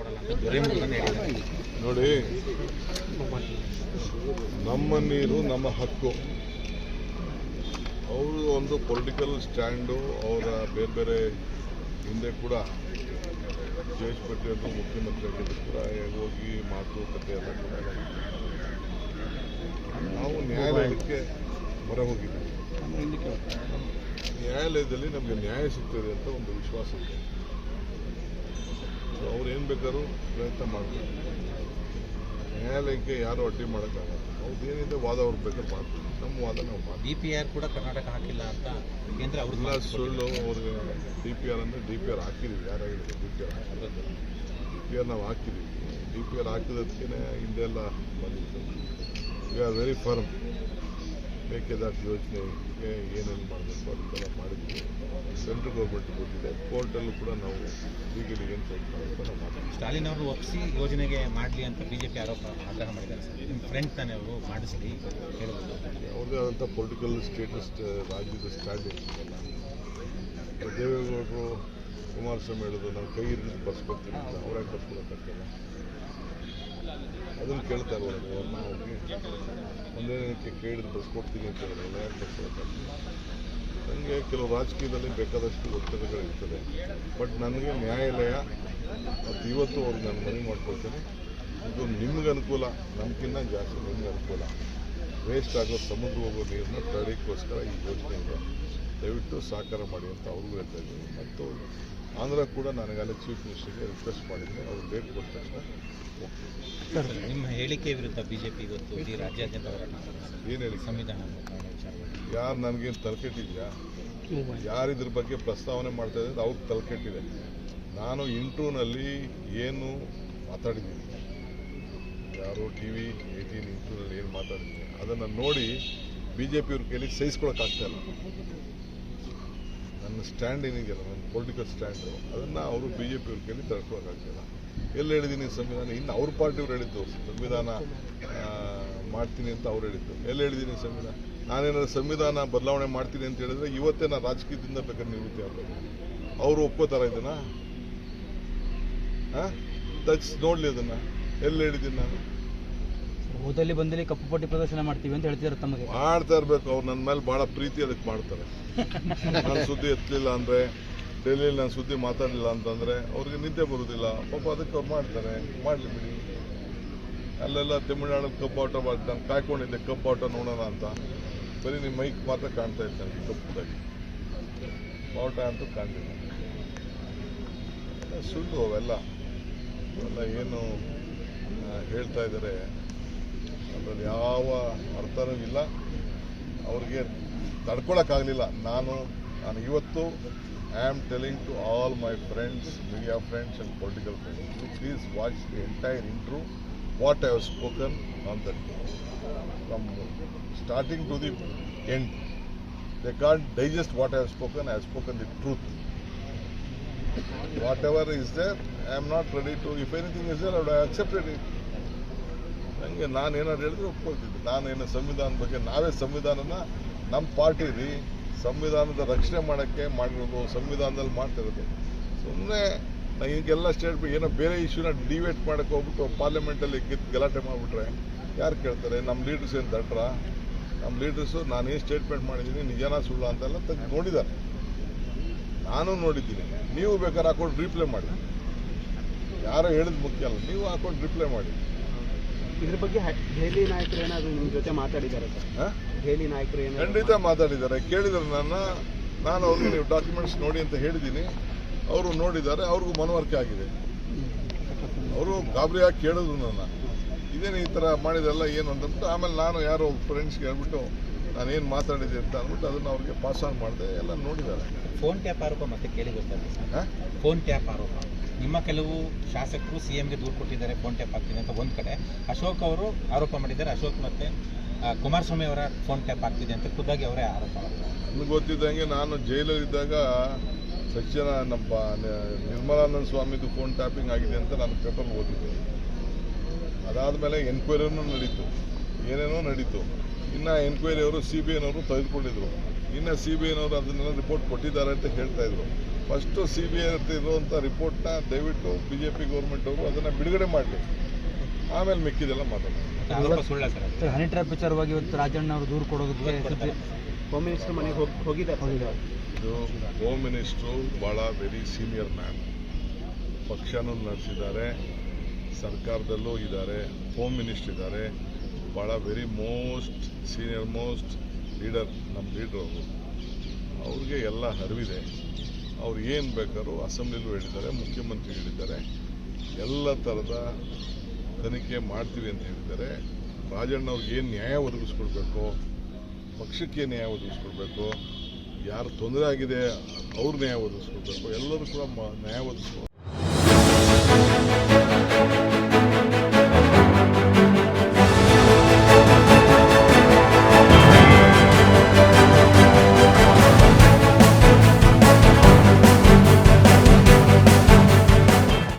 ಕೊಡಲ್ಲ ಅಂತ ದೊರೆಮುರುಗನ್ ಹೇಳಿದ್ದಾರೆ ನೋಡಿ ನಮ್ಮ ನೀರು ನಮ್ಮ ಹಕ್ಕು. ಅವರು ಒಂದು ಪೊಲಿಟಿಕಲ್ ಸ್ಟ್ಯಾಂಡು ಅವರ ಬೇರೆ ಬೇರೆ ಹಿಂದೆ ಕೂಡ ಜಯೇಶ್ ಪಟೇಲ್ ಮುಖ್ಯಮಂತ್ರಿ ಆಗಿದ್ದು ಕೂಡ ಹೋಗಿ ಮಾತುಕತೆ ಎಲ್ಲ ಕೂಡ. ನಾವು ನ್ಯಾಯಾಲಯಕ್ಕೆ ಹೊರ ಹೋಗಿದ್ದೀವಿ ನ್ಯಾಯಾಲಯದಲ್ಲಿ ನಮಗೆ ನ್ಯಾಯ ಸಿಗ್ತದೆ ಅಂತ ಒಂದು ವಿಶ್ವಾಸ ಇದೆ. ಸೊ ಅವ್ರು ಏನು ಬೇಕಾದ್ರೂ ಪ್ರಯತ್ನ ಮಾಡ್ತಾರೆ ನ್ಯಾಯಾಲಯಕ್ಕೆ ಯಾರು ಅಡ್ಡಿ ಮಾಡೋಕ್ಕಾಗಲ್ಲ. ಅವ್ರದ್ದು ಏನಿದೆ ವಾದ ಅವ್ರು ಬೇಕಾದ್ರೆ ಮಾಡ್ತೀವಿ ನಮ್ಮ ವಾದ ನಾವು ಮಾಡ್ತೀವಿ ಡಿ ಪಿ ಆರ್ ಕೂಡ ಕರ್ನಾಟಕ ಹಾಕಿಲ್ಲ ಅಂತ ಕೇಂದ್ರ ಎಲ್ಲ ಅವ್ರ ಸುಳ್ಳು ಅವ್ರಿಗೆ ಡಿ ಪಿ ಆರ್ ಅಂದರೆ ಡಿ ಪಿ ಆರ್ ಹಾಕಿದ್ದೀವಿ ಯಾರು ಹೇಳಿದ್ರು D P R D P R ನಾವು ಹಾಕಿದ್ದೀವಿ ಡಿ ಪಿ ಆರ್ ಹಾಕಿದ್ದಕ್ಕೇ ಹಿಂದೆಲ್ಲ ಬಂದಿತ್ತು. We are very firm Mekedatu ಯೋಜನೆಗೆ ಏನೇನು ಮಾಡಬೇಕು ಅದಕ್ಕೆಲ್ಲ ಮಾಡಿದ್ವಿ. ಸೆಂಟ್ರಲ್ ಗೌರ್ಮೆಂಟ್ ಗೊತ್ತಿದೆ ಕೋರ್ಟಲ್ಲೂ ಕೂಡ ನಾವು ಲೀಗಲ್ ಏನು ಫೈಟ್ ಮಾಡಬೇಕು ನಾವು ಮಾಡ್ತೀವಿ ಸ್ಟಾಲಿನ್ ಅವರು ಒಪ್ಪಿಸಿ ಯೋಜನೆಗೆ ಮಾಡಲಿ ಅಂತ ಬಿಜೆಪಿ ಆರೋಪ ಆಗ್ರಹ ಮಾಡಿದ್ದಾರೆ ಸರ್. ನಿಮ್ಮ ಫ್ರೆಂಡ್ ತಾನೇ ಅವರು? ಮಾಡಿಸಲಿ. ಹೇಳ್ಬೋದು. ಅವ್ರದ್ದೇ ಆದಂಥ ಪೊಲಿಟಿಕಲ್ ಸ್ಟೇಟಸ್ ರಾಜ್ಯದ ಸ್ಟ್ಯಾಂಡಿಂಗ್ ದೇವೇಗೌಡರು ಕುಮಾರಸ್ವಾಮಿ ಹೇಳಿದ್ರು ನಾನು ಕೈ ಹಿಡಿದು ಬರ್ಸ್ಕೊಡ್ತೀನಿ ಅಂತ. ಅವ್ರಾಗ ಬರ್ಸ್ಕೊಡೋಕ್ಕಾಗಲ್ಲ ಅದನ್ನು ಕೇಳ್ತಾ ಇರೋದು ಒಂದೇ ದಿನಕ್ಕೆ ಕೈ ಹಿಡಿದು ಬರ್ಸ್ಕೊಡ್ತೀನಿ ಅಂತ ಹೇಳಿದ್ರೆ ನನಗೆ ಕೆಲವು ರಾಜಕೀಯದಲ್ಲಿ ಬೇಕಾದಷ್ಟು ಒತ್ತಡಗಳಿರ್ತದೆ ಬಟ್ ನನಗೆ ನ್ಯಾಯಾಲಯ, ಮತ್ತು ಇವತ್ತು ಅವ್ರಿಗೆ ನಾನು ಮನವಿ ಮಾಡ್ಕೊಳ್ತೇನೆ ಇದು ನಿಮ್ಗೆ ಅನುಕೂಲ ನಮ್ಗಿಂತ ಜಾಸ್ತಿ ನಿಮ್ಗೆ ಅನುಕೂಲ. ವೇಸ್ಟ್ ಆಗೋ ಸಮುದ್ರ ಹೋಗೋ ನೀರನ್ನ ತಡೆಯೋಕ್ಕೋಸ್ಕರ ಈ ಯೋಜನೆ ಇದೆ ದಯವಿಟ್ಟು ಸಹಕಾರ ಮಾಡಿ ಅಂತ ಅವ್ರಿಗೂ ಹೇಳ್ತಾ ಇದ್ದೀನಿ ಮತ್ತು ಆಂಧ್ರ ಕೂಡ ನನಗಲ್ಲೇ ಚೀಫ್ ಮಿನಿಸ್ಟರ್ಗೆ ರಿಕ್ವೆಸ್ಟ್ ಮಾಡಿದ್ದೆ ಅವ್ರು ಡೇಟ್ ಕೊಟ್ಟ ತಕ್ಷಣ ಸರ್, ನಿಮ್ಮ ಹೇಳಿಕೆ ವಿರುದ್ಧ ಬಿಜೆಪಿ ಇವತ್ತು ಇಡೀ ರಾಜ್ಯಾದ್ಯಂತ. ಏನು ಹೇಳಿ ಸಂವಿಧಾನ ಯಾರು ನನಗೇನು ತಲೆಕೆಟ್ಟಿದೆಯಾ? ಯಾರು ಇದ್ರ ಬಗ್ಗೆ ಪ್ರಸ್ತಾವನೆ ಮಾಡ್ತಾ ಇದ್ದಾರೆ ಅವ್ರಿಗೆ ತಲೆಕೆಟ್ಟಿದೆ. ನಾನು ಇಂಟ್ರೂನಲ್ಲಿ ಏನು ಮಾತಾಡಿದ್ದೀನಿ. ಯಾರು ಟಿ ವಿ ಏಯ್ಟೀನ್ ಇಂಟ್ರೂನಲ್ಲಿ ಏನು ಮಾತಾಡಿದ್ದೀನಿ ಅದನ್ನು ನೋಡಿ ಬಿ ಜೆ ಪಿಯವ್ರ ಕೈಲಿ ಸಹಿಸ್ಕೊಳಕ್ಕಾಗ್ತಾ ಇಲ್ಲ. ನನ್ನ ಸ್ಟ್ಯಾಂಡ್ ಏನಿದೆಯಲ್ಲ, ನನ್ನ ಪೊಲಿಟಿಕಲ್ ಸ್ಟ್ಯಾಂಡು ಅದನ್ನು ಅವರು ಬಿ ಜೆ ಪಿಯವ್ರ ಕೈಲಿ ತಡ್ಕೊಳಕ್ಕಾಗ್ತಿಲ್ಲ ಎಲ್ಲಿ ಹೇಳಿದೀನಿ ಸಂವಿಧಾನ? ಇನ್ನು ಅವ್ರ ಪಾರ್ಟಿಯವ್ರು ಹೇಳಿದ್ದು, ಸಂವಿಧಾನ ಮಾಡ್ತೀನಿ ಅಂತ ಅವ್ರು ಹೇಳಿದ್ದು. ಎಲ್ಲಿ ಹೇಳಿದ್ದೀನಿ ಸಂವಿಧಾನ? ನಾನೇನಾದ್ರು ಸಂವಿಧಾನ ಬದಲಾವಣೆ ಮಾಡ್ತೀನಿ ಅಂತ ಹೇಳಿದ್ರೆ ಇವತ್ತೇ ನಾನು ರಾಜಕೀಯದಿಂದ ಬೇಕಾದ್ರೆ ನಿವೃತ್ತಿ ಆಗ್ಬೋದು ಅವರು ಒಪ್ಕೋತಾರ ಇದನ್ನ? ಹಾಂ ತಗ್ಸ್ ನೋಡಲಿ ಅದನ್ನು. ಎಲ್ಲಿ ಹೇಳಿದ್ದೀನಿ ನಾನು? ಹೋದಲ್ಲಿ ಬಂದಲ್ಲಿ ಕಪ್ಪು ಪಟ್ಟಿ ಪ್ರದರ್ಶನ ಮಾಡ್ತೀವಿ ಅಂತ ಹೇಳ್ತಿದ್ರು ತಮಗೆ. ಮಾಡ್ತಾ ಇರ್ಬೇಕು, ಅವ್ರು ನನ್ನ ಮೇಲೆ ಭಾಳ ಪ್ರೀತಿ ಅದಕ್ಕೆ ಮಾಡ್ತಾರೆ. ನಾನು ಸುದ್ದಿ ಎತ್ತಲಿಲ್ಲ ಅಂದರೆ, ಡೆಲ್ಲಿಲಿ ನಾನು ಸುದ್ದಿ ಮಾತಾಡಲಿಲ್ಲ ಅಂತಂದರೆ, ಅವ್ರಿಗೆ ನಿದ್ದೆ ಬರೋದಿಲ್ಲ. ಪಾಪ ಅದಕ್ಕೆ ಅವ್ರು ಮಾಡ್ತಾರೆ. ಮಾಡಲಿ ಬಿಡಿ. ಅಲ್ಲೆಲ್ಲ ತಮಿಳ್ನಾಡಲ್ಲಿ ಕಪ್ಪು ಆಟ ನಾನು ಕಾಯ್ಕೊಂಡಿದ್ದೆ ಆಟ ನೋಡೋಣ ಅಂತ. ಬರೀ ನಿಮ್ಮ ಮೈಕ್ ಮಾತ್ರ ಕಾಣ್ತಾ ಇದೆ ಕಪ್ಪುದಾಗಿ. ಬಾವುಟ ಅಂತೂ ಕಾಣಲಿಲ್ಲ. ಸುಳ್ಳು ಅವೆಲ್ಲ. ಅವೆಲ್ಲ ಏನು ಹೇಳ್ತಾ ಇದ್ದಾರೆ. ಅದರಲ್ಲಿ ಯಾವ ಅರ್ಥನೂ ಇಲ್ಲ. ಅವ್ರಿಗೆ ತಡ್ಕೊಳಕ್ಕಾಗಲಿಲ್ಲ. ನಾನು ನಾನು ಇವತ್ತು I am telling to all my friends media friends and political friends please watch the entire intro what I have spoken on that from starting to the end they can't digest what I have spoken I have spoken the truth whatever is there I am not ready to if anything is there I accepted it ನನಗೆ ನಾನು ಏನಾದ್ರು ಹೇಳಿದ್ರೆ ಒಪ್ಕೊಳ್ತಿದ್ದೆ. ನಾನೇನು ಸಂವಿಧಾನದ ಬಗ್ಗೆ ನಾವೇ ಸಂವಿಧಾನನ ನಮ್ಮ party ರೀ, ಸಂವಿಧಾನದ ರಕ್ಷಣೆ ಮಾಡೋಕ್ಕೆ ಮಾಡಿರೋದು, ಸಂವಿಧಾನದಲ್ಲಿ ಮಾಡ್ತಿರೋದು. ಸುಮ್ಮನೆ ಈಗ ಈಗೆಲ್ಲ ಸ್ಟೇಟ್ ಏನೋ ಬೇರೆ ಇಶ್ಯೂನ ಡಿವೇಟ್ ಮಾಡೋಕ್ಕೆ ಹೋಗ್ಬಿಟ್ಟು ಪಾರ್ಲಿಮೆಂಟಲ್ಲಿ ಗೆದ್ದು ಗಲಾಟೆ ಮಾಡಿಬಿಟ್ರೆ ಯಾರು ಕೇಳ್ತಾರೆ? ನಮ್ಮ ಲೀಡರ್ಸ್ ಏನು ದಟ್ರ ನಮ್ಮ ಲೀಡರ್ಸು ನಾನು ಏನು ಸ್ಟೇಟ್ಮೆಂಟ್ ಮಾಡಿದ್ದೀನಿ ನಿಜಾನ ಸುಳ್ಳ ಅಂತೆಲ್ಲ ತೆಗೆದು ನೋಡಿದ್ದಾರೆ. ನಾನು ನೋಡಿದ್ದೀನಿ. ನೀವು ಬೇಕಾದ್ರೆ ಹಾಕೊಂಡು ರಿಪ್ಲೈ ಮಾಡಿ. ಯಾರೋ ಹೇಳಿದ್ ಮುಖ್ಯ ಅಲ್ಲ, ನೀವು ಹಾಕೊಂಡು ರಿಪ್ಲೈ ಮಾಡಿ. ಇದ್ರ ಬಗ್ಗೆ ದೆಹಲಿ ನಾಯಕರು ಏನಾದ್ರು ನಿಮ್ಮ ಜೊತೆ ಮಾತಾಡಿದ್ದಾರೆ ಸರ್? ಹಾಂ? ದೆಹಲಿ ನಾಯಕರು ಏನಾದ್ರು ಖಂಡಿತ ಮಾತಾಡಿದ್ದಾರೆ. ಕೇಳಿದ್ರು ನನ್ನ ನಾನು ಅವ್ರಿಗೆ ನೀವು ಡಾಕ್ಯುಮೆಂಟ್ಸ್ ನೋಡಿ ಅಂತ ಹೇಳಿದ್ದೀನಿ. ಅವರು ನೋಡಿದ್ದಾರೆ. ಅವ್ರಿಗೂ ಮನವರಿಕೆ ಆಗಿದೆ. ಅವರು ಗಾಬರಿಯಾಗಿ ಕೇಳಿದ್ರು ನನ್ನ. ಇದೇನು ಈ ಥರ ಮಾಡಿದೆಲ್ಲ ಏನು ಅಂತಂದ್ಬಿಟ್ಟು ಆಮೇಲೆ ನಾನು ಯಾರೋ ಫ್ರೆಂಡ್ಸ್ಗೆ ಹೇಳ್ಬಿಟ್ಟು ನಾನು ಏನು ಮಾತಾಡಿದೆ ಅಂತ ಅಂದ್ಬಿಟ್ಟು ಅದನ್ನು ಅವ್ರಿಗೆ ಪಾಸ್ ಆನ್ ಮಾಡಿದೆ ಎಲ್ಲ ನೋಡಿದ್ದಾರೆ. ಫೋನ್ ಟ್ಯಾಪ್ ಆರೋಪ ಮತ್ತೆ ಕೇಳಿ ಗೊತ್ತಾಗ ಫೋನ್ ಟ್ಯಾಪ್ ಆರೋಪ. ನಿಮ್ಮ ಕೆಲವು ಶಾಸಕರು ಸಿ ಎಂಗೆ ದೂರು ಕೊಟ್ಟಿದ್ದಾರೆ ಫೋನ್ ಟ್ಯಾಪ್ ಆಗ್ತೀನಿ ಅಂತ ಒಂದು ಕಡೆ. ಅಶೋಕ್ ಅವರು ಆರೋಪ ಮಾಡಿದ್ದಾರೆ. ಅಶೋಕ್ ಮತ್ತೆ ಕುಮಾರಸ್ವಾಮಿ ಅವರ ಫೋನ್ ಟ್ಯಾಪ್ ಆಗ್ತಿದೆ ಅಂತ ಖುದ್ದಾಗಿ ಅವರೇ ಆರೋಪ ಮಾಡಿದ್ದಾರೆ. ನನಗೆ ಗೊತ್ತಿದ್ದಂಗೆ ನಾನು ಜೈಲಲ್ಲಿದ್ದಾಗ ಸಜ್ಜನ ನಮ್ಮ ನಿರ್ಮಲಾನಂದ ಸ್ವಾಮಿದು ಫೋನ್ ಟ್ಯಾಪಿಂಗ್ ಆಗಿದೆ ಅಂತ ನಾನು ಪೇಪರ್ ಓದಿದ್ದೆ. ಅದಾದಮೇಲೆ ಎನ್ಕ್ವೈರಿನೂ ನಡೀತು. ಏನೇನೋ ನಡೀತು. ಇನ್ನು ಎನ್ಕ್ವೈರಿ ಅವರು ಸಿ ಬಿ ಐನವರು ತೆಗೆದುಕೊಂಡಿದ್ರು. ಇನ್ನು ಸಿ ಬಿ ಐನವರು ಅದನ್ನೆಲ್ಲ ರಿಪೋರ್ಟ್ ಕೊಟ್ಟಿದ್ದಾರೆ ಅಂತ ಹೇಳ್ತಾ ಇದ್ರು. ಫಸ್ಟು ಸಿ ಬಿ ಐ ಇರುವಂಥ ರಿಪೋರ್ಟ್ನ ದಯವಿಟ್ಟು ಬಿ ಜೆ ಪಿ ಗೌರ್ಮೆಂಟ್ ಅವರು ಅದನ್ನು ಬಿಡುಗಡೆ ಮಾಡಲಿ. ಆಮೇಲೆ ಮಿಕ್ಕಿದೆಲ್ಲ ಸರ್ ಹನಿ ಟ್ರ್ಯಾಪ್ ವಿಚಾರವಾಗಿ ಇವತ್ತು ರಾಜಣ್ಣ ಅವರು ದೂರು ಕೊಡೋದಕ್ಕೆ ಹೋಮ್ ಮಿನಿಸ್ಟರ್ ಮನೆಗೆ ಹೋಗಿ ಹೋಗಿದ್ದಾರೆ ಇದು ಹೋಮ್ ಮಿನಿಸ್ಟ್ರು ಭಾಳ ವೆರಿ ಸೀನಿಯರ್ ಮ್ಯಾನ್ ಪಕ್ಷನೂ ನಡೆಸಿದ್ದಾರೆ. ಸರ್ಕಾರದಲ್ಲೂ ಇದ್ದಾರೆ. ಹೋಮ್ ಮಿನಿಸ್ಟರ್ ಇದ್ದಾರೆ. ಭಾಳ very most senior most leader ನಮ್ಮ ಲೀಡ್ರ್ ಅವರು. ಅವ್ರಿಗೆ ಎಲ್ಲ ಅರಿವಿದೆ. ಅವ್ರು ಏನು ಬೇಕಾದ್ರೂ ಅಸೆಂಬ್ಲಿಲೂ ಹೇಳಿದ್ದಾರೆ, ಮುಖ್ಯಮಂತ್ರಿ ಹೇಳಿದ್ದಾರೆ. ಎಲ್ಲ ಥರದ ತನಿಖೆ ಮಾಡ್ತೀವಿ ಅಂತ ಹೇಳಿದ್ದಾರೆ. ರಾಜಣ್ಣ ಅವ್ರಿಗೆ ಏನು ನ್ಯಾಯ ಒದಗಿಸ್ಕೊಡ್ಬೇಕು, ಪಕ್ಷಕ್ಕೆ ನ್ಯಾಯ ಒದಗಿಸ್ಕೊಡ್ಬೇಕು, ಯಾರು ತೊಂದರೆ ಆಗಿದೆ ಅವ್ರ ನ್ಯಾಯ ಒದಗಿಸ್ಕೊಡ್ಬೇಕು, ಎಲ್ಲರೂ ಕೂಡ ನ್ಯಾಯ ಒದಗಿಸ್ಕೊ